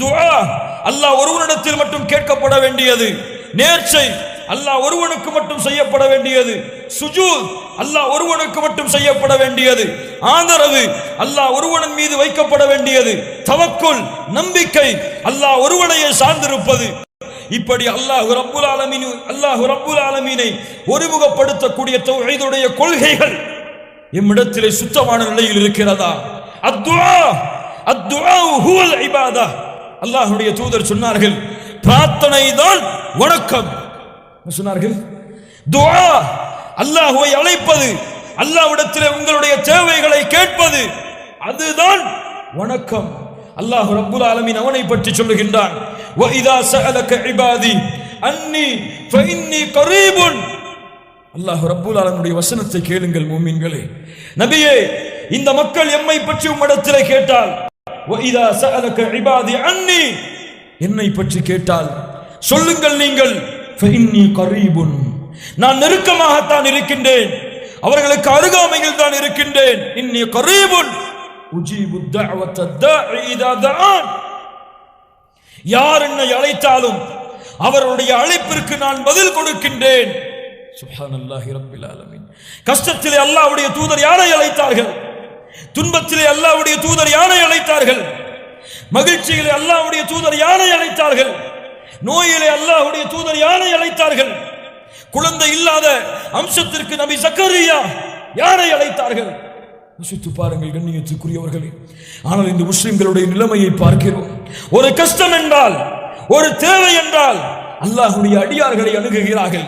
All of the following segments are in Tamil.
துஆ அல்லாஹ் ஒருவனிடத்தில் மட்டும் கேட்கப்பட வேண்டியது. நேர்ச்சை அல்லாஹ் ஒருவனுக்கு மட்டும் செய்யப்பட வேண்டியது. சுஜூத் அல்லாஹ் ஒருவனுக்கு மட்டும் செய்யப்பட வேண்டியது. ஆதரவு அல்லாஹ் ஒருவனின் மீது வைக்கப்பட வேண்டியது. தவக்குள் நம்பிக்கை அல்லாஹ் ஒருவனையே சார்ந்திருப்பது. இப்படி அல்லாஹ் ரப்புல் ஆலமீன் அல்லாஹ் ரப்புல் ஆலமீனை ஒருமுகப்படுத்தக்கூடிய தொகைதுடைய கொள்கைகள் எம்மிடத்திலே சுத்தமான நிலையில் இருக்கிறதா? அத்வா அத்வா ஹுவல் இபாதா. அல்லாஹ்வுடைய தூதர் சொன்னார்கள் பிரார்த்தனை தான் வணக்கம் என்ன சொன்னார்கள் துஆ அல்லாஹ்வை அழைப்பது அல்லாஹ்விடத்திலே உங்களுடைய தேவைகளை கேட்பது அதுதான் வணக்கம் அல்லாஹ் ரப்புல் ஆலமீன் அவனை பற்றி சொல்லுகின்றான் وَإِذَا سَأَلَكَ عِبَادِي أَنِّي فَإِنِّي قَرِيبٌ அல்லாஹ் ரப்புல் ஆலமுடைய வசனத்தை கேளுங்கள் மூமின்களே நபியே இந்த மக்கள் எம்மை பற்றி உம்மிடத்திலே கேட்டால் என்னை பற்றி கேட்டால் சொல்லுங்கள் நீங்கள் கரீபுன் நான் நெருக்கமாகத்தான் இருக்கின்றேன். அவர்களுக்கு அருகாமையில் தான் இருக்கின்றேன். இன்னி கரீபுன் யார் என்னை அழைத்தாலும் அவருடைய அழைப்பிற்கு நான் பதில் கொடுக்கின்றேன். சுஹான் அல்லாஹி ரப்பில் ஆலமின். கஷ்டத்திலே தூதர் யாரை அழைத்தார்கள்? துன்பத்திலே அல்லாவுடைய தூதர் யானை அழைத்தார்கள் மகிழ்ச்சியிலே அல்லாவுடைய தூதர் யானை அழைத்தார்கள் நோயிலே அல்லாஹுடைய தூதர் யானை அழைத்தார்கள் குழந்தை இல்லாத அம்சத்திற்கு நபி சக்கரியா யானை அழைத்தார்கள் யோசித்து பாருங்கள் கண்ணியத்துக்குரியவர்களே. ஆனால் இந்த முஸ்லிம்களுடைய நிலைமையை பார்க்கிறோம். ஒரு கஷ்டம் என்றால் ஒரு தேவை என்றால் அல்லாஹ்வுடைய அடியார்களை அணுகுகிறார்கள்.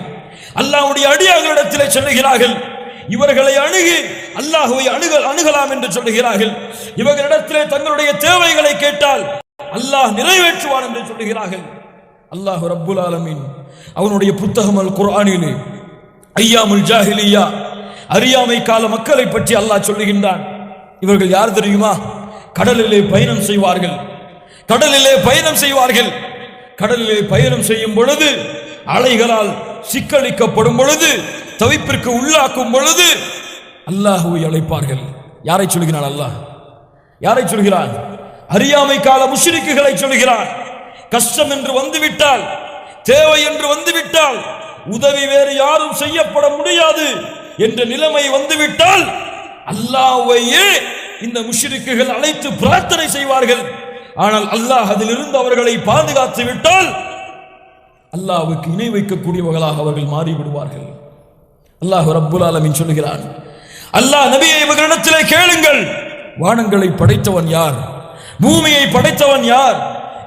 அல்லாஹுடைய அடியார்களிடத்திலே செல்லுகிறார்கள். இவர்களை அணுகி அல்லாஹுவை அணுக அணுகலாம் என்று சொல்லுகிறார்கள். இவர்களிடத்திலே தங்களுடைய தேவைகளை கேட்டால் அல்லாஹ் நிறைவேற்றுவான் என்று சொல்லுகிறார்கள். அல்லாஹ் ரப்புல் ஆலமீன். அவனுடைய புத்தகம் அல் குரானிலே ஐயாமுல் ஜாஹிலியா அறியாமை கால மக்களை பற்றி அல்லாஹ் சொல்லுகின்றான். இவர்கள் யார் தெரியுமா? கடலிலே பயணம் செய்வார்கள். கடலிலே பயணம் செய்வார்கள். கடலிலே பயணம் செய்யும் பொழுது அலைகளால் சிக்களிக்கப்படும் பொழுது தவிப்பிற்கு உள்ளாக்கும் பொழுது அல்லாஹுவை அழைப்பார்கள். யாரை சொல்கிறான் அல்லாஹ்? யாரை சொல்கிறான்? அறியாமை கால முஷ்ரிக்குகளை சொல்கிறான். கஷ்டம் என்று வந்துவிட்டால் தேவை என்று வந்துவிட்டால் உதவி வேறு யாரும் செய்யப்பட முடியாது என்ற நிலைமை வந்துவிட்டால் அல்லாஹையே இந்த முஷ்ரிக்குகள் அழைத்து பிரார்த்தனை செய்வார்கள். ஆனால் அல்லாஹ் அதிலிருந்து அவர்களை பாதுகாத்து விட்டால் அல்லாவுக்கு இணை வைக்கக்கூடியவர்களாக அவர்கள் மாறிவிடுவார்கள். அல்லாஹ் ரப்புல் ஆலமீன் சொல்லுகிறான். அல்லாஹ் நபியை இவர்களிடத்திலே கேளுங்கள். வானங்களை படைத்தவன் யார்? பூமியை படைத்தவன் யார்?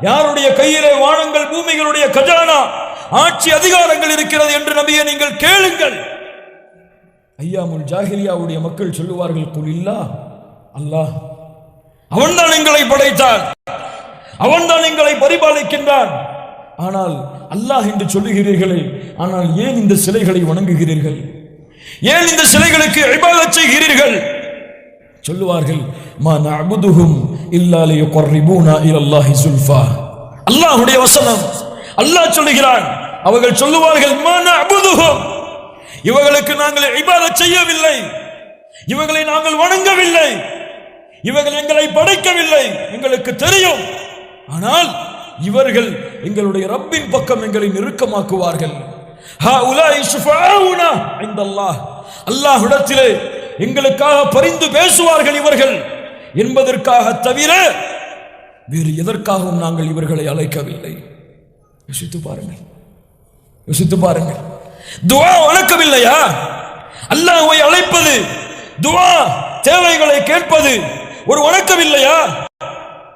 யாருடைய கையிலே வானங்கள் பூமிகளுடைய கஜானா? ஆட்சி அதிகாரங்கள் இருக்கிறது என்று நபியை நீங்கள் கேளுங்கள். ஐயாமுல் ஜாகிரியாவுடைய மக்கள் சொல்லுவார்கள் குல் இல்லா அல்லாஹ். அவன்தான் எங்களை படைத்தான். அவன்தான் எங்களை பரிபாலிக்கின்றான். ஆனால் அல்லாஹ் என்று சொல்லுகிறீர்களே ஆனால் ஏன் இந்த சிலைகளை வணங்குகிறீர்கள்? ஏன் இந்த சிலைகளுக்கு இபாதத் செய்கிறீர்கள்? சொல்லுவார்கள் மா நஅபுதுஹும் இல்லா லியுகர்ரிபூனா இலல்லாஹி சுல்ஃபா. அல்லாஹ்வுடைய வசனம். அல்லாஹ் சொல்லுகிறான் அவர்கள் சொல்லுவார்கள் மா நஅபுதுஹும். இவர்களுக்கு நாங்கள் இபாதத் செய்யவில்லை. இவர்களை நாங்கள் வணங்கவில்லை. இவர்கள் எங்களை படைக்கவில்லை. எங்களுக்கு தெரியும். ஆனால் இவர்கள் எங்களுடைய ரப்பின் பக்கம் எங்களை நெருக்கமாக்குவார்கள். ஹாஉலாஇ ஷுஃபஆஉனா இன்தல்லாஹ் அல்லாஹ்விடத்திலே எங்களுக்காக பரிந்து பேசுவார்கள் இவர்கள் என்பதற்காக தவிர வேறு எதற்காகவும் நாங்கள் இவர்களை அழைக்கவில்லை. யோசித்து பாருங்கள். யோசித்து பாருங்கள். துவா வணக்கமில்லையா? அல்லாஹுவை அழைப்பது துவா தேவைகளை கேட்பது ஒரு வணக்கம் இல்லையா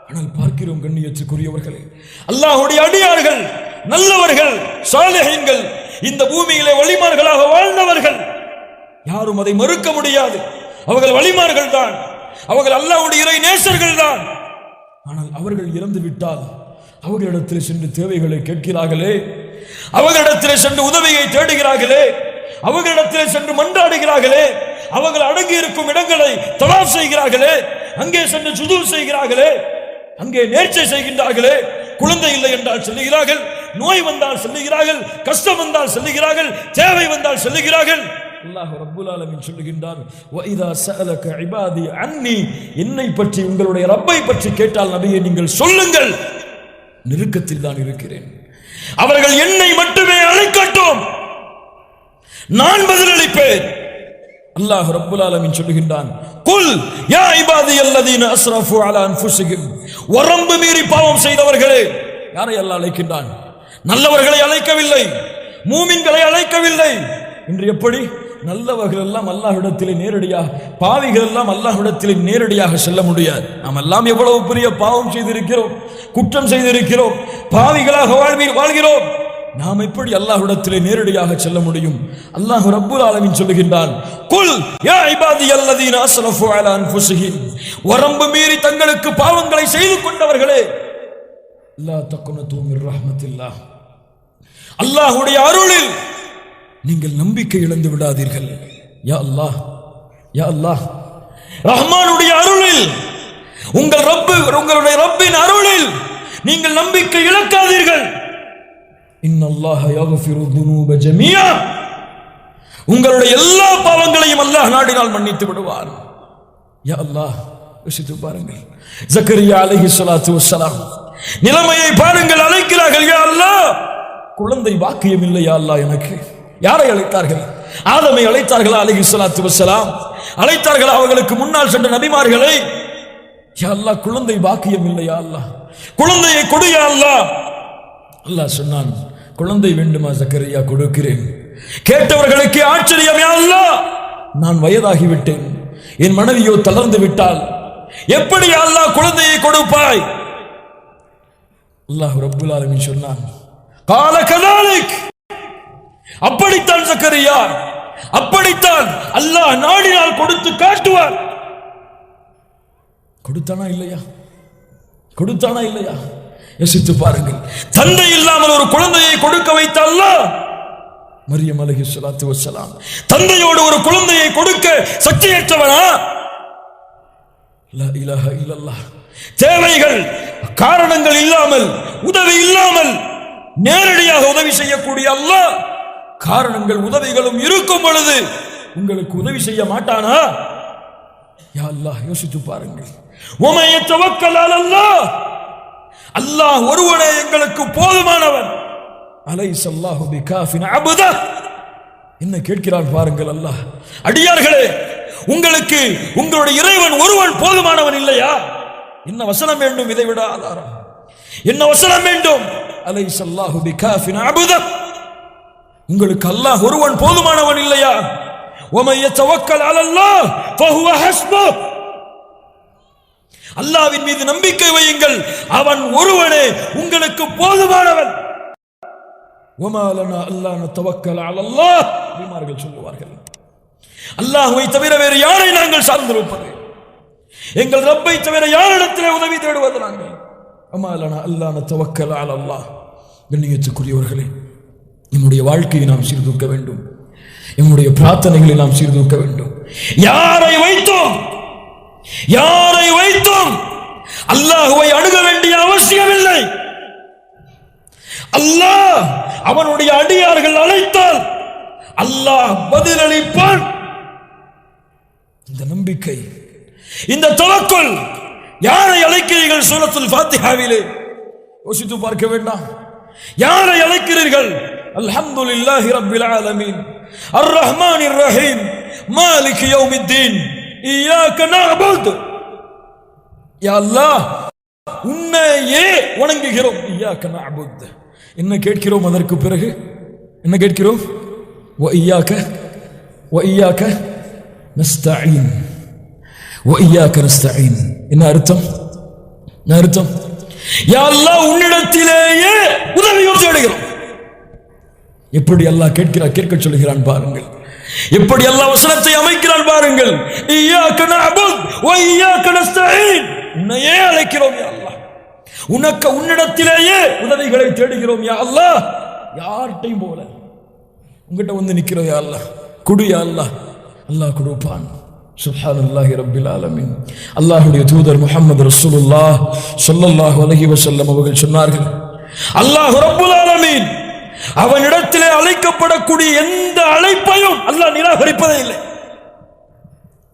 ஆனால் பார்க்கிறோம் கண்ணியத்துக்குரியவர்களே அல்லாஹுடைய அடியார்கள் நல்லவர்கள் சாலைகள் இந்த பூமியிலே வழிமார்களாக வாழ்ந்தவர்கள் யாரும் அதை மறுக்க முடியாது. அவர்கள் வழிமார்கள் தான். அவர்கள் அல்லாவுடைய இறை நேசர்கள் தான். ஆனால் அவர்கள் இறந்து விட்டால் அவர்களிடத்தில் சென்று தேவைகளை கேட்கிறார்களே. அவர்களிடத்தில் சென்று உதவியை தேடுகிறார்களே. அவர்களிடத்தில் சென்று மன்றாடுகிறார்களே. அவர்கள் அடங்கி இருக்கும் இடங்களை தலாப் செய்கிறார்களே. அங்கே சென்று சுது செய்கிறார்களே. அங்கே நேர்ச்சை செய்கின்றார்களே. குழந்தை இல்லை என்றால் சொல்லுகிறார்கள். நோய் வந்தால் சொல்லுகிறார்கள். கஷ்டம் வந்தால் சொல்லுகிறார்கள். தேவை வந்தால் சொல்லுகிறார்கள். அல்லாஹ் ரப்புல் ஆலமின் சொல்லுகின்றான் வைதா சஅலக இபாதி அன்னி என்னை பற்றி உங்களுடைய ரப்பை பற்றி கேட்டால் நபியை நீங்கள் சொல்லுங்கள். நெருக்கத்தில் தான் இருக்கிறேன். அவர்கள் என்னை மட்டுமே அழைக்கட்டும் நான் பதிலளிப்பேன் அல்லாஹ் ரப்புல் ஆலமின் சொல்லுகின்றான் குல் யா இபாதி அல்லதீன அஸ்ரஃபு அலா அன்ஃபுஸிஹிம். வரம்பு மீறி பாவம் செய்தவர்களே யாரை அல்லாஹ் அழைக்கின்றான்? நல்லவர்களை அழைக்கவில்லை மூமின்களை அழைக்கவில்லை. இன்று எப்படி? நல்லவர்கள் எல்லாம் அல்லாஹ்விடத்திலே நேரடியாக பாவிகள் எல்லாம் அல்லாஹ்விடத்திலே நேரடியாக செல்ல முடியாது. நாம் எல்லாம் எவ்வளவு பெரிய பாவம் செய்திருக்கிறோம் குற்றம் செய்திருக்கிறோம் பாவிகளாக வாழ்வி வாழ்கிறோம். நாம் எப்படி அல்லாஹ்விடத்திலே நேரடியாக செல்ல முடியும்? அல்லாஹ் ரப்புல் ஆலமின் சொல்லுகின்றான் குல் யா இபாதி அல்லதீன அஸ்லஃபு அலா அன்ஃபுஸிஹிம். வரம்பு மீறி தங்களுக்கு பாவங்களை செய்து கொண்டவர்களே லா தக்குனது மிர் ரஹ்மத்தில்லாஹ். அல்லாஹ்வுடைய அருளில் நீங்கள் நம்பிக்கை இழந்து விடாதீர்கள். யா அல்லாஹ் யா அல்லாஹ். ரஹ்மானுடைய அருளில் உங்கள் ரப்பு உங்களுடைய ரப்பின் அருளில் நீங்கள் நம்பிக்கை இழக்காதீர்கள். இன்னல்லாஹ யக்ஃபிரு துனூப ஜமீஆ. உங்களுடைய எல்லா பாவங்களையும் அல்லாஹ் நாடினால் மன்னித்து விடுவார். யா அல்லாஹ் யோசித்து பாருங்கள். ஜக்கரியா அலைஹி ஸலாத்து வஸ்ஸலாம் நிலைமையை பாருங்கள் அழைக்கிறார்கள் யா அல்லாஹ். குழந்தை வாக்கியம் இல்லை யா அல்லாஹ் எனக்கு. யாரை அழைத்தார்கள்? ஆதமை அழைத்தார்களா அலைஹி சலாத்து வசலாம் அழைத்தார்களா அவர்களுக்கு முன்னால் சென்ற நபிமார்களை? அல்லா குழந்தை பாக்கியம் இல்லையா அல்லா குழந்தையை கொடு யா அல்லாஹ். சொன்னான் குழந்தை வேண்டுமா சக்கரையா கொடுக்கிறேன். கேட்டவர்களுக்கு ஆச்சரியம் அல்லா நான் வயதாகிவிட்டேன். என் மனைவியோ தளர்ந்து விட்டால் எப்படி அல்லாஹ் குழந்தையை கொடுப்பாய்? அல்லாஹ் ரபுல் ஆலமின் சொன்னான் கால கதாலிக். அப்படித்தான் சக்கரையா அப்படித்தான் அல்லாஹ் நாடினால் கொடுத்து காட்டுவார். கொடுத்தானா இல்லையா? கொடுத்தானா இல்லையா? யோசித்து பாருங்கள். தந்தை இல்லாமல் ஒரு குழந்தையை கொடுக்க வைத்த அல்லாஹ் மரியம் அலஹி ஸலாத்து வசலாம் தந்தையோடு ஒரு குழந்தையை கொடுக்க சக்தியற்றவனா? தேவைகள் காரணங்கள் இல்லாமல் உதவி இல்லாமல் நேரடியாக உதவி செய்யக்கூடிய அல்லாஹ் காரணங்கள் உதவிகளும் இருக்கும் பொழுது உங்களுக்கு உதவி செய்ய மாட்டானா? யா அல்லாஹ் யோசித்து பாருங்கள். உமைய தவக்கல் அல்லாஹ். அல்லாஹ் ஒருவனே எங்களுக்கு போதுமானவன். அலை சல்லாஹு பிகாஃபின் அபுதா. என்ன கேட்கிறான் பாருங்கள் அல்லாஹ். அடியார்களே உங்களுக்கு உங்களுடைய இறைவன் ஒருவன் போதுமானவன் இல்லையா? என்ன வசனம் வேண்டும் இதை விட ஆதாரம்? என்ன வசனம் வேண்டும்? அலை சல்லாஹு பிகாஃபின் அபுதா. உங்களுக்கு அல்லாஹ் ஒருவன் போதுமானவன் இல்லையா? உமைய சவக்கல் அலல்லாஹ் ஃபஹுவ ஹஸ்பு அல்லாவின் மீது நம்பிக்கை வையுங்கள். அவன் ஒருவனே உங்களுக்கு போதுமானவன். ஒமாலனா அல்லாஹ் தவக்கல் அலல்லாஹ் நபிமார்கள் சொல்லுவார்கள். அல்லாஹுவை தவிர வேறு யாரை நாங்கள் சார்ந்திருப்பது எங்கள் ரப்பை தவிர யாரிடத்தில் உதவி தேடுவது நாங்கள்? அமாலனா அல்லாஹ் தவக்கல் அலல்லாஹ் கண்ணியத்துக்குரியவர்களே நம்முடைய வாழ்க்கையை நாம் சீர்தூக்க வேண்டும். நம்முடைய பிரார்த்தனைகளை நாம் சீர்தூக்க வேண்டும். யாரை வைத்தோம்? யாரை வைத்தோம்? அல்லாஹுவை அணுக வேண்டிய அவசியமில்லை. அல்லாஹ் அவனுடைய அடியார்கள் அழைத்தால் அல்லாஹ் பதிலளிப்பான். இந்த நம்பிக்கை இந்த தவக்குள் யாரை அழைக்கிறீர்கள் சூரத்துல் ஃபாத்திஹாவிலே? யோசித்து பார்க்க வேண்டாம். யாரை அழைக்கிறீர்கள்? அல்ஹம்துலில்லாஹி ரப்பில் ஆலமீன். அர் ரஹ்மானிர் ரஹீம் மாலிக் யௌமித்தீன். இய்யாக நஅபுது. யா அல்லாஹ் உன்னையே வணங்குகிறோம். இய்யாக நஅபுத். என்ன கேட்கிறோம் அதற்கு பிறகு? என்ன கேட்கிறோம்? வ இய்யாக வ இய்யாக நஸ்தஈன். வ இய்யாக நஸ்தஈன். என்ன அர்த்தம்? என்ன அர்த்தம்? யா அல்லாஹ் உன்னிடத்திலேயே உதவியை தேடுகிறோம். எப்படி எல்லாம் கேட்கிறார் கேட்க சொல்கிறான் பாருங்கள். எப்படி எல்லாம் வசனத்தை அமைக்கிறான் பாருங்கள். உன்னையே அழைக்கிறோம் யா உனக்கு உன்னிடத்திலேயே உதவிகளை தேடுகிறோம் யா அல்லாஹ். யார்கிட்டையும் போல உங்ககிட்ட வந்து நிற்கிறோம் யா அல்லாஹ். குடு யா அல்லாஹ். அல்லாஹ் கொடுப்பான். சுப்ஹானல்லாஹி ரபில் ஆலமின். அல்லாஹுடைய தூதர் முஹம்மது ரசூலுல்லாஹ் சொல்லல்லாஹ் அலஹி வசல்லம் அவர்கள் சொன்னார்கள் அல்லாஹ் ரபுல் ஆலமின். அவனிடத்திலே அழைக்கப்படக்கூடிய எந்த அழைப்பையும் அல்லாஹ் நிராகரிப்பதே இல்லை.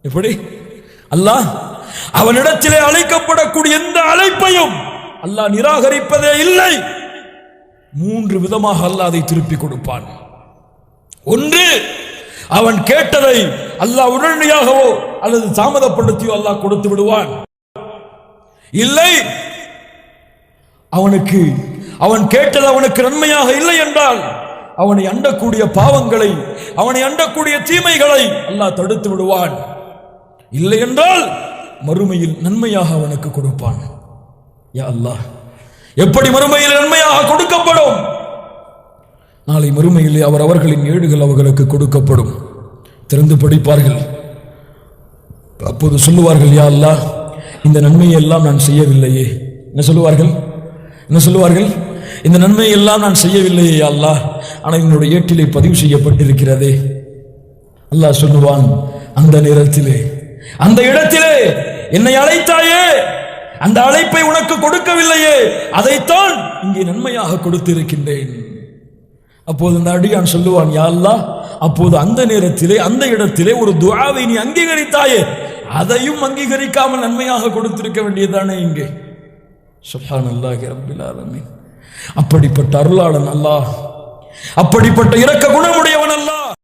எப்படி? அல்லாஹ் அவனிடத்திலே அழைக்கப்படக்கூடிய எந்த அழைப்பையும் அல்லாஹ் நிராகரிப்பதே இல்லை. மூன்று விதமாக அல்லாஹ் அதை திருப்பி கொடுப்பான். ஒன்று அவன் கேட்டதை அல்லாஹ் உடனடியாகவோ அல்லது தாமதப்படுத்தியோ அல்லாஹ் கொடுத்து விடுவான். இல்லை அவனுக்கு அவன் கேட்டது அவனுக்கு நன்மையாக இல்லை என்றால் அவனை அண்டக்கூடிய பாவங்களை அவனை அண்டக்கூடிய தீமைகளை அல்லாஹ் தடுத்து விடுவான். இல்லை என்றால் மறுமையில் நன்மையாக அவனுக்கு கொடுப்பான். யா அல்லாஹ் எப்படி மறுமையில் நன்மையாக கொடுக்கப்படும்? நாளை மறுமையிலே அவர் அவர்களின் ஏடுகள் அவர்களுக்கு கொடுக்கப்படும். திறந்து படிப்பார்கள். அப்போது சொல்லுவார்கள் யா அல்லா இந்த நன்மையை எல்லாம் நான் செய்யவில்லையே. என்ன சொல்லுவார்கள்? என்ன சொல்லுவார்கள்? இந்த நன்மையை எல்லாம் நான் செய்யவில்லையே யா ஆனால் என்னுடைய ஏட்டிலே பதிவு செய்யப்பட்டிருக்கிறதே. அல்லாஹ் சொல்லுவான் அந்த நேரத்திலே அந்த இடத்திலே என்னை அழைத்தாயே அந்த அழைப்பை உனக்கு கொடுக்கவில்லையே அதைத்தான் இங்கே நன்மையாக கொடுத்திருக்கின்றேன். அப்போது அந்த அடியான் சொல்லுவான் யா அப்போது அந்த நேரத்திலே அந்த இடத்திலே ஒரு துவாவை நீ அங்கீகரித்தாயே அதையும் அங்கீகரிக்காமல் நன்மையாக கொடுத்திருக்க வேண்டியதானே இங்கே. சுப்ஹானல்லாஹி ரப்பில் ஆலமீன். அப்படிப்பட்ட அருளாளன் அல்லாஹ். அப்படிப்பட்ட இரக்க குணமுடையவன் அல்லாஹ்.